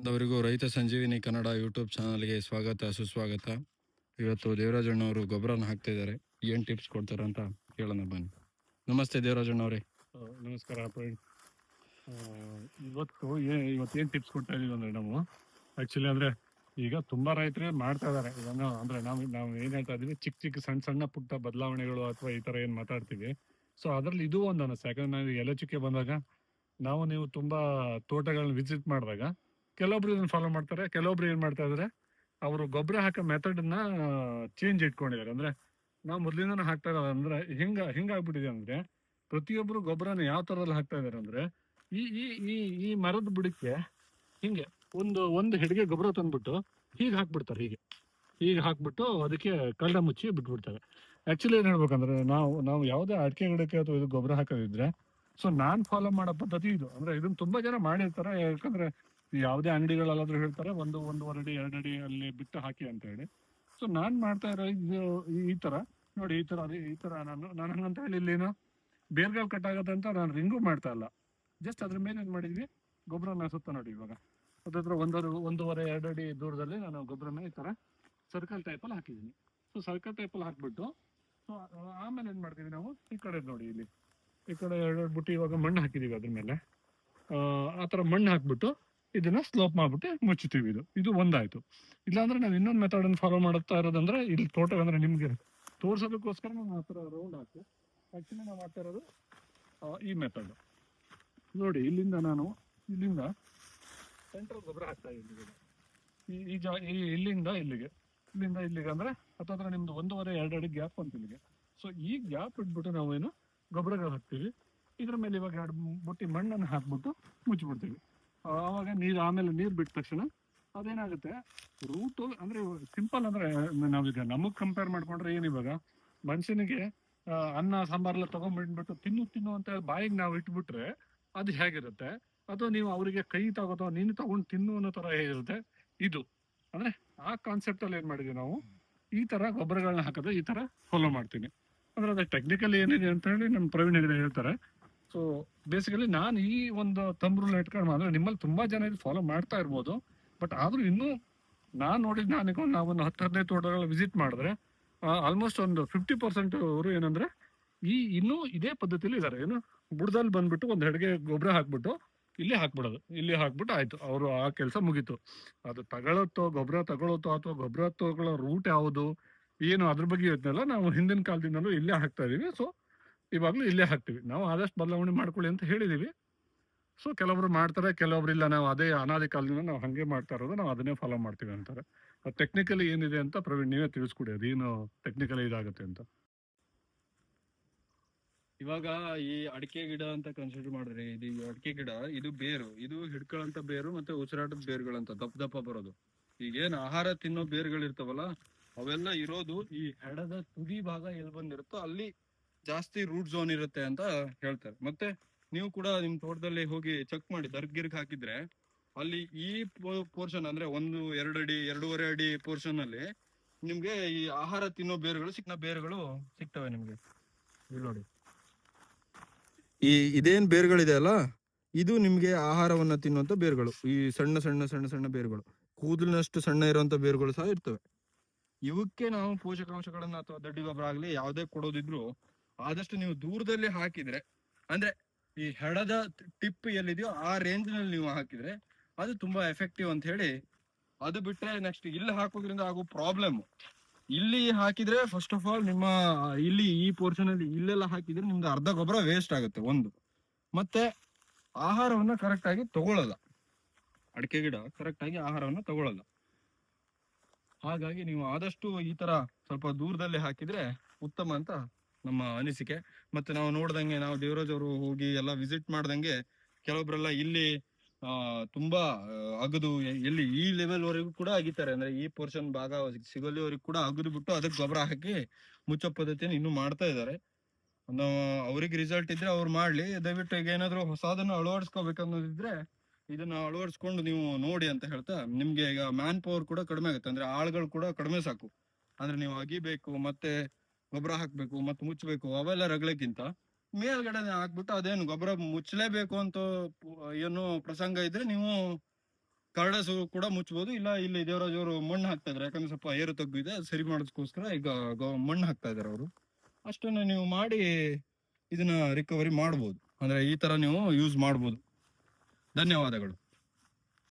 ಅವರಿಗೂ ರೈತ ಸಂಜೀವಿನಿ ಕನ್ನಡ ಯೂಟ್ಯೂಬ್ ಚಾನಲ್ಗೆ ಸ್ವಾಗತ, ಸುಸ್ವಾಗತ. ಇವತ್ತು ದೇವರಾಜಣ್ಣವರು ಗೊಬ್ಬರನ ಹಾಕ್ತಾ ಇದ್ದಾರೆ. ಏನು ಟಿಪ್ಸ್ ಕೊಡ್ತಾರೆ ಅಂತ ಕೇಳೋಣ ಬನ್ನಿ. ನಮಸ್ತೆ ದೇವರಾಜಣ್ಣವ್ರೆ. ನಮಸ್ಕಾರ ಇವತ್ತು ಇವತ್ತು ಏನ್ ಟಿಪ್ಸ್ ಕೊಡ್ತಾ ಇದೀವಿ ಅಂದ್ರೆ ನಾವು ಆಕ್ಚುಲಿ ಅಂದ್ರೆ ಈಗ ತುಂಬಾ ರೈತರೇ ಮಾಡ್ತಾ ಇದಾರೆ. ಇದನ್ನು ಅಂದ್ರೆ ನಾವು ನಾವು ಏನ್ ಹೇಳ್ತಾ ಇದೀವಿ ಚಿಕ್ಕ ಚಿಕ್ಕ ಸಣ್ಣ ಸಣ್ಣ ಪುಟ್ಟ ಬದಲಾವಣೆಗಳು ಅಥವಾ ಈ ತರ ಏನ್ ಮಾತಾಡ್ತೀವಿ. ಸೊ ಅದ್ರಲ್ಲಿ ಇದು ಒಂದು ಅನಸ್ತು. ಯಾಕಂದ್ರೆ ನಾವು ಎಲೆ ಚುಕ್ಕೆ ಬಂದಾಗ ನಾವು ನೀವು ತುಂಬಾ ತೋಟಗಳನ್ನ ವಿಸಿಟ್ ಮಾಡಿದಾಗ ಕೆಲವೊಬ್ರು ಇದನ್ನ ಫಾಲೋ ಮಾಡ್ತಾರೆ, ಕೆಲವೊಬ್ರು ಏನ್ ಮಾಡ್ತಾ ಇದಾರೆ, ಅವರು ಗೊಬ್ಬರ ಹಾಕೋ ಮೆಥಡ್ನ ಚೇಂಜ್ ಇಟ್ಕೊಂಡಿದ್ದಾರೆ. ಅಂದ್ರೆ ನಾವು ಮೊದ್ಲಿಂದನೂ ಹಾಕ್ತಾ ಇರೋದು ಅಂದ್ರೆ ಹಿಂಗ, ಹಿಂಗಾಗ್ಬಿಟ್ಟಿದೆ ಅಂದ್ರೆ ಪ್ರತಿಯೊಬ್ಬರು ಗೊಬ್ಬರನ ಯಾವ ತರದಲ್ಲಿ ಹಾಕ್ತಾ ಇದಾರೆ ಅಂದ್ರೆ ಈ ಈ ಈ ಈ ಮರದ ಬುಡಕ್ಕೆ ಹಿಂಗೆ ಒಂದು ಒಂದು ಹೆಡ್ಗೆ ಗೊಬ್ಬರ ತಂದ್ಬಿಟ್ಟು ಹೀಗೆ ಹಾಕ್ಬಿಡ್ತಾರೆ, ಹೀಗೆ. ಹೀಗೆ ಹಾಕ್ಬಿಟ್ಟು ಅದಕ್ಕೆ ಕಳ್ಳ ಮುಚ್ಚಿ ಬಿಟ್ಬಿಡ್ತಾರೆ. ಆಕ್ಚುಲಿ ಏನ್ ಹೇಳ್ಬೇಕಂದ್ರೆ ನಾವು ನಾವು ಯಾವುದೇ ಅಡಿಕೆ ಗಿಡಕ್ಕೆ ಅಥವಾ ಇದು ಗೊಬ್ಬರ ಹಾಕೋದಿದ್ರೆ ಸೊ ನಾನ್ ಫಾಲೋ ಮಾಡೋ ಪದ್ಧತಿ ಇದು. ಅಂದ್ರೆ ಇದನ್ನ ತುಂಬಾ ಜನ ಮಾಡಿರ್ತಾರೆ. ಯಾಕಂದ್ರೆ ಯಾವುದೇ ಅಂಗಡಿಗಳಲ್ಲಾದ್ರೂ ಹೇಳ್ತಾರೆ, ಒಂದು ಒಂದೂವರೆ ಅಡಿ, ಎರಡು ಅಡಿ ಅಲ್ಲಿ ಬಿಟ್ಟು ಹಾಕಿ ಅಂತ ಹೇಳಿ. ಸೊ ನಾನು ಮಾಡ್ತಾ ಇರೋ ಇದು, ಈ- ತರ ನೋಡಿ, ಈ ತರ ಈ ತರ ನಾನು ನಾನು ಹಂಗಂತ ಹೇಳಿ ಇಲ್ಲೇನು? ಬೇರ್ಗಾಲ್ ಕಟ್ ಆಗತ್ತೆ ಅಂತ ನಾನು ರಿಂಗು ಮಾಡ್ತಾ ಇಲ್ಲ. ಜಸ್ಟ್ ಅದ್ರ ಮೇಲೆ ಏನು ಮಾಡಿದ್ವಿ? ಗೊಬ್ಬರನ ಸುತ್ತ ನೋಡಿ ಇವಾಗ. ಅದ್ರ ಒಂದೂವರೆ ಒಂದೂವರೆ, ಎರಡು ಅಡಿ ದೂರದಲ್ಲಿ ನಾನು ಗೊಬ್ಬರನ ಈ ತರ ಸರ್ಕಲ್ ಟೈಪಲ್ಲಿ ಹಾಕಿದ್ದೀನಿ. ಸೊ ಸರ್ಕಲ್ ಟೈಪಲ್ಲಿ ಹಾಕ್ಬಿಟ್ಟು ಸೊ ಆಮೇಲೆ ಏನು ಮಾಡ್ತೀವಿ ನಾವು? ಈ ಕಡೆ ನೋಡಿ ಇಲ್ಲಿ. ಈ ಕಡೆ ಎರಡು ಬುಟ್ಟಿ ಇವಾಗ ಮಣ್ಣು ಹಾಕಿದೀವಿ ಅದ್ರ ಮೇಲೆ. ಆ ಥರ ಮಣ್ಣು ಹಾಕ್ಬಿಟ್ಟು ಇದನ್ನ ಸ್ಲೋಪ್ ಮಾಡ್ಬಿಟ್ಟು ಮುಚ್ಚುತ್ತೀವಿ ಇದು. ಇದು ಒಂದಾಯ್ತು. ಇಲ್ಲಾಂದ್ರೆ ನಾವು ಇನ್ನೊಂದು ಮೆಥಡ್ ಅನ್ನು ಫಾಲೋ ಮಾಡುತ್ತಾ ಇರೋದಂದ್ರೆ ಇಲ್ಲಿ ತೋಟ ಅಂದ್ರೆ ನಿಮ್ಗೆ ತೋರ್ಸೋದಕ್ಕೋಸ್ಕರ ನಾನು ಆ ಥರ ರೌಂಡ್ ಹಾಕಿ. ಆಕ್ಚುಲಿ ನಾವು ಮಾಡ್ತಾ ಇರೋದು ಈ ಮೆಥಡ್ ನೋಡಿ, ಇಲ್ಲಿಂದ ನಾನು, ಇಲ್ಲಿಂದ ಸೆಂಟ್ರಲ್ ಗೊಬ್ಬರ ಹಾಕ್ತಾ ಇದ್ದೀನಿ ಈ ಈ ಜಾ ಇಲ್ಲಿಂದ ಇಲ್ಲಿಗೆ. ಇಲ್ಲಿಂದ ಇಲ್ಲಿಗೆ ಅಂದ್ರೆ ಅಥವಾ ನಿಮ್ದು ಒಂದೂವರೆ ಎರಡು ಅಡಿ ಗ್ಯಾಪ್ ಅಂತ ಇಲ್ಲಿಗೆ. ಸೊ ಈ ಗ್ಯಾಪ್ ಇಟ್ಬಿಟ್ಟು ನಾವೇನು ಗೊಬ್ಬರಗಳು ಹಾಕ್ತೀವಿ. ಇದ್ರ ಮೇಲೆ ಇವಾಗ ಎರಡು ಬುಟ್ಟಿ ಮಣ್ಣನ್ನು ಹಾಕ್ಬಿಟ್ಟು ಮುಚ್ಚಿಬಿಡ್ತೀವಿ. ಆವಾಗ ನೀರು ಆಮೇಲೆ ನೀರು ಬಿಟ್ಟ ತಕ್ಷಣ ಅದೇನಾಗುತ್ತೆ? ರೂಟ್ ಅಂದ್ರೆ ಸಿಂಪಲ್ ಅಂದ್ರೆ ನಾವೀಗ ನಮಗ್ ಕಂಪೇರ್ ಮಾಡ್ಕೊಂಡ್ರೆ ಏನಿವಾಗ ಮನುಷ್ಯನಿಗೆ ಅನ್ನ, ಸಾಂಬಾರೆಲ್ಲ ತಗೊಂಡ್ಬಿಟ್ಬಿಟ್ಟು ತಿನ್ನು ತಿನ್ನು ಅಂತ ಬಾಯಿಗೆ ನಾವು ಇಟ್ಬಿಟ್ರೆ ಅದು ಹೇಗಿರುತ್ತೆ? ಅಥವಾ ನೀವು ಅವರಿಗೆ ಕೈ ತಗೋತೋ ನೀನು ತಗೊಂಡು ತಿನ್ನು ಅನ್ನೋ ತರ ಹೇಗಿರುತ್ತೆ? ಇದು. ಅಂದ್ರೆ ಆ ಕಾನ್ಸೆಪ್ಟ್ ಅಲ್ಲಿ ಏನ್ ಮಾಡಿದೀವಿ ನಾವು? ಈ ತರ ಗೊಬ್ಬರಗಳನ್ನ ಹಾಕೋದು ಈ ತರ ಫಾಲೋ ಮಾಡ್ತೀನಿ. ಅಂದ್ರೆ ಅದೇ ಟೆಕ್ನಿಕಲಿ ಏನಿದೆ ಅಂತ ಹೇಳಿ ನಮ್ಮ ಪ್ರವೀಣ್ ಹೆಗಡೆ ಹೇಳ್ತಾರೆ ಸೊ ಬೇಸಿಕಲಿ ನಾನು ಈ ಒಂದು ತಂಬ್ರೂಲ್ ಇಟ್ಕೊಂಡು ಅಂದ್ರೆ ನಿಮ್ಮಲ್ಲಿ ತುಂಬಾ ಜನ ಇದು ಫಾಲೋ ಮಾಡ್ತಾ ಇರ್ಬೋದು. ಬಟ್ ಆದ್ರೂ ಇನ್ನೂ ನಾನು ನೋಡಿದ ನಾನು ನಾವು ಒಂದು ಹತ್ತು, ಹದಿನೈದು ತೋಟಗಳ ವಿಸಿಟ್ ಮಾಡಿದ್ರೆ ಆಲ್ಮೋಸ್ಟ್ ಒಂದು ಫಿಫ್ಟಿ ಪರ್ಸೆಂಟ್ ಅವರು ಏನಂದ್ರೆ ಈ ಇನ್ನೂ ಇದೇ ಪದ್ಧತಿಲಿ ಇದಾರೆ. ಏನು, ಬುಡದಲ್ಲಿ ಬಂದ್ಬಿಟ್ಟು ಒಂದು ಹೆಡ್ಗೆ ಗೊಬ್ಬರ ಹಾಕ್ಬಿಟ್ಟು ಇಲ್ಲಿ ಹಾಕ್ಬಿಡೋದು. ಇಲ್ಲಿ ಹಾಕ್ಬಿಟ್ಟು ಆಯ್ತು. ಅವರು ಆ ಕೆಲಸ ಮುಗೀತು. ಅದು ತಗೊಳತ್ತೋ, ಗೊಬ್ಬರ ತಗೊಳತ್ತೋ ಅಥವಾ ಗೊಬ್ಬರ ತಗೊಳ್ಳೋ ರೂಟ್ ಯಾವುದು, ಏನು ಅದ್ರ ಬಗ್ಗೆ ಯೋಚನೆ ನಾವು ಹಿಂದಿನ ಕಾಲದಿಂದಲೂ ಇಲ್ಲೇ ಹಾಕ್ತಾ ಇದೀವಿ. ಸೊ ಇವಾಗ್ಲೂ ಇಲ್ಲೇ ಹಾಕ್ತಿವಿ. ನಾವು ಆದಷ್ಟು ಬದಲಾವಣೆ ಮಾಡ್ಕೊಳ್ಳಿ ಅಂತ ಹೇಳಿದೀವಿ. ಸೊ ಕೆಲವರು ಮಾಡ್ತಾರೆ ಕೆಲವೊಬ್ರು ಇಲ್ಲ. ನಾವು ಅದೇ ಅನಾದಿ ಕಾಲದಿಂದ ನಾವು ಹಂಗೆ ಮಾಡ್ತಾ ಇರೋದು, ನಾವು ಅದನ್ನೇ ಫಾಲೋ ಮಾಡ್ತೀವಿ ಅಂತಾರೆ. ಟೆಕ್ನಿಕಲಿ ಏನಿದೆ ಅಂತ ಪ್ರವೀಣ್, ನೀವೇ ತಿಳಿಸ್ಕೊಡಿ. ಅದೇನು ಟೆಕ್ನಿಕಲಿ ಇದಾಗುತ್ತೆ ಅಂತ. ಇವಾಗ ಈ ಅಡಿಕೆ ಗಿಡ ಅಂತ ಕನ್ಸಿಡರ್ ಮಾಡಿದ್ರೆ, ಇದು ಅಡಿಕೆ ಗಿಡ, ಇದು ಬೇರು. ಇದು ಹಿಡ್ಕೊಳ್ಳಂತ ಬೇರು ಮತ್ತೆ ಉಸಿರಾಟದ ಬೇರುಗಳಂತ, ದಪ್ಪ ದಪ್ಪ ಬರೋದು. ಈಗೇನ್ ಆಹಾರ ತಿನ್ನೋ ಬೇರುಗಳಿರ್ತಾವಲ್ಲ, ಅವೆಲ್ಲ ಇರೋದು ಈ ಹೆಡದ ತುದಿ ಭಾಗ ಎಲ್ಲಿ ಬಂದಿರುತ್ತೋ ಅಲ್ಲಿ ಜಾಸ್ತಿ ರೂಟ್ ಝೋನ್ ಇರುತ್ತೆ ಅಂತ ಹೇಳ್ತಾರೆ. ಮತ್ತೆ ನೀವು ಕೂಡ ನಿಮ್ ತೋಟದಲ್ಲಿ ಹೋಗಿ ಚೆಕ್ ಮಾಡಿ ದರ್ಗಿರ್ಗ್ ಹಾಕಿದ್ರೆ ಅಲ್ಲಿ ಈ ಪೋರ್ಷನ್ ಅಂದ್ರೆ ಒಂದು, ಎರಡು ಅಡಿ, ಎರಡೂವರೆ ಅಡಿ ಪೋರ್ಷನ್ ಅಲ್ಲಿ ನಿಮ್ಗೆ ಈ ಆಹಾರ ತಿನ್ನೋ ಬೇರುಗಳು ಸಿಕ್ಕ ಬೇರುಗಳು ಸಿಗ್ತವೆ ನಿಮ್ಗೆ. ನೋಡಿ. ಈ ಇದೇನ್ ಬೇರುಗಳಿದೆ ಅಲ್ಲ, ಇದು ನಿಮ್ಗೆ ಆಹಾರವನ್ನ ತಿನ್ನುವಂತ ಬೇರುಗಳು. ಈ ಸಣ್ಣ ಸಣ್ಣ ಸಣ್ಣ ಸಣ್ಣ ಬೇರುಗಳು. ಕೂದಲಿನಷ್ಟು ಸಣ್ಣ ಇರುವಂತ ಬೇರುಗಳು ಸಹ ಇರ್ತವೆ. ಇವಕ್ಕೆ ನಾವು ಪೋಷಕಾಂಶಗಳನ್ನ ಅಥವಾ ದಡ್ಡಿ ಗೊಬ್ಬರ ಆಗ್ಲಿ ಯಾವ್ದೇ ಕೊಡೋದಿದ್ರು ಆದಷ್ಟು ನೀವು ದೂರದಲ್ಲಿ ಹಾಕಿದ್ರೆ, ಅಂದ್ರೆ ಈ ಹೆಡದ ಟಿಪ್ ಎಲ್ಲಿದೆಯೋ ಆ ರೇಂಜ್ನಲ್ಲಿ ನೀವು ಹಾಕಿದ್ರೆ ಅದು ತುಂಬಾ ಎಫೆಕ್ಟಿವ್ ಅಂತ ಹೇಳಿ, ಅದು ಬಿಟ್ರೆ ನೆಕ್ಸ್ಟ್ ಇಲ್ಲಿ ಹಾಕೋದ್ರಿಂದ ಆಗೋ ಪ್ರಾಬ್ಲಮ್ ಇಲ್ಲಿ ಹಾಕಿದ್ರೆ ಫಸ್ಟ್ ಆಫ್ ಆಲ್ ನಿಮ್ಮ, ಇಲ್ಲಿ ಈ ಪೋರ್ಷನ್ ಅಲ್ಲಿ ಇಲ್ಲೆಲ್ಲ ಹಾಕಿದ್ರೆ ನಿಮ್ದು ಅರ್ಧ ಗೊಬ್ಬರ ವೇಸ್ಟ್ ಆಗುತ್ತೆ ಒಂದು. ಮತ್ತೆ ಆಹಾರವನ್ನ ಕರೆಕ್ಟ್ ಆಗಿ ತಗೊಳ್ಳಲ್ಲ ಅಡಿಕೆ ಗಿಡ ಕರೆಕ್ಟ್ ಆಗಿ ಆಹಾರವನ್ನ ತಗೊಳ್ಳಲ್ಲ ಹಾಗಾಗಿ ನೀವು ಆದಷ್ಟು ಈ ತರ ಸ್ವಲ್ಪ ದೂರದಲ್ಲಿ ಹಾಕಿದ್ರೆ ಉತ್ತಮ ಅಂತ ನಮ್ಮ ಅನಿಸಿಕೆ. ಮತ್ತೆ ನಾವು ನೋಡ್ದಂಗೆ ನಾವು ದೇವರಾಜ್ ಅವರು ಹೋಗಿ ಎಲ್ಲ ವಿಸಿಟ್ ಮಾಡ್ದಂಗೆ ಕೆಲವೊಬ್ಬರೆಲ್ಲ ಇಲ್ಲಿ ತುಂಬಾ ಅಗದು ಎಲ್ಲಿ ಈ ಲೆವೆಲ್ ವರೆಗೂ ಕೂಡ ಅಗಿತಾರೆ. ಅಂದ್ರೆ ಈ ಪೋರ್ಷನ್ ಭಾಗ ಸಿಗಲಿವರೆಗೂ ಕೂಡ ಅಗದು ಬಿಟ್ಟು ಅದಕ್ಕೆ ಗೊಬ್ಬರ ಹಾಕಿ ಮುಚ್ಚೋ ಪದ್ಧತಿಯನ್ನು ಇನ್ನೂ ಮಾಡ್ತಾ ಇದ್ದಾರೆ. ಅವ್ರಿಗೆ ರಿಸಲ್ಟ್ ಇದ್ರೆ ಅವ್ರು ಮಾಡ್ಲಿ. ದಯವಿಟ್ಟು ಈಗ ಏನಾದ್ರು ಹೊಸದನ್ನ ಅಳವಡಿಸ್ಕೋಬೇಕನ್ನೋದಿದ್ರೆ ಇದನ್ನ ಅಳವಡಿಸ್ಕೊಂಡು ನೀವು ನೋಡಿ ಅಂತ ಹೇಳ್ತಾ ನಿಮ್ಗೆ ಈಗ ಮ್ಯಾನ್ ಪವರ್ ಕೂಡ ಕಡಿಮೆ ಆಗುತ್ತೆ. ಅಂದ್ರೆ ಆಳ್ಗಳು ಕೂಡ ಕಡಿಮೆ ಸಾಕು. ಅಂದ್ರೆ ನೀವು ಅಗಿಬೇಕು, ಮತ್ತೆ ಗೊಬ್ಬರ ಹಾಕ್ಬೇಕು ಮತ್ತೆ ಮುಚ್ಚಬೇಕು ಅವೆಲ್ಲ ರಗಳಕ್ಕಿಂತ ಮೇಲ್ಗಡೆ ಹಾಕ್ಬಿಟ್ಟು ಅದೇನು ಗೊಬ್ಬರ ಮುಚ್ಚಲೇಬೇಕು ಅಂತ ಏನು ಪ್ರಸಂಗ ಇದ್ರೆ ನೀವು ಕರಡಸು ಕೂಡ ಮುಚ್ಬೋದು. ಇಲ್ಲ, ಇಲ್ಲಿ ದೇವರಾಜ್ ಅವರು ಮಣ್ಣು ಹಾಕ್ತಾ ಇದಾರೆ ಯಾಕಂದ್ರೆ ಸ್ವಲ್ಪ ಏರು ತಗ್ಗು ಇದೆ. ಸರಿ ಮಾಡೋದಕ್ಕೋಸ್ಕರ ಈಗ ಮಣ್ಣು ಹಾಕ್ತಾ ಇದಾರೆ ಅವರು. ಅಷ್ಟನ್ನ ನೀವು ಮಾಡಿ ಇದನ್ನ ರಿಕವರಿ ಮಾಡ್ಬೋದು. ಅಂದ್ರೆ ಈ ತರ ನೀವು ಯೂಸ್ ಮಾಡ್ಬೋದು. ಧನ್ಯವಾದಗಳು.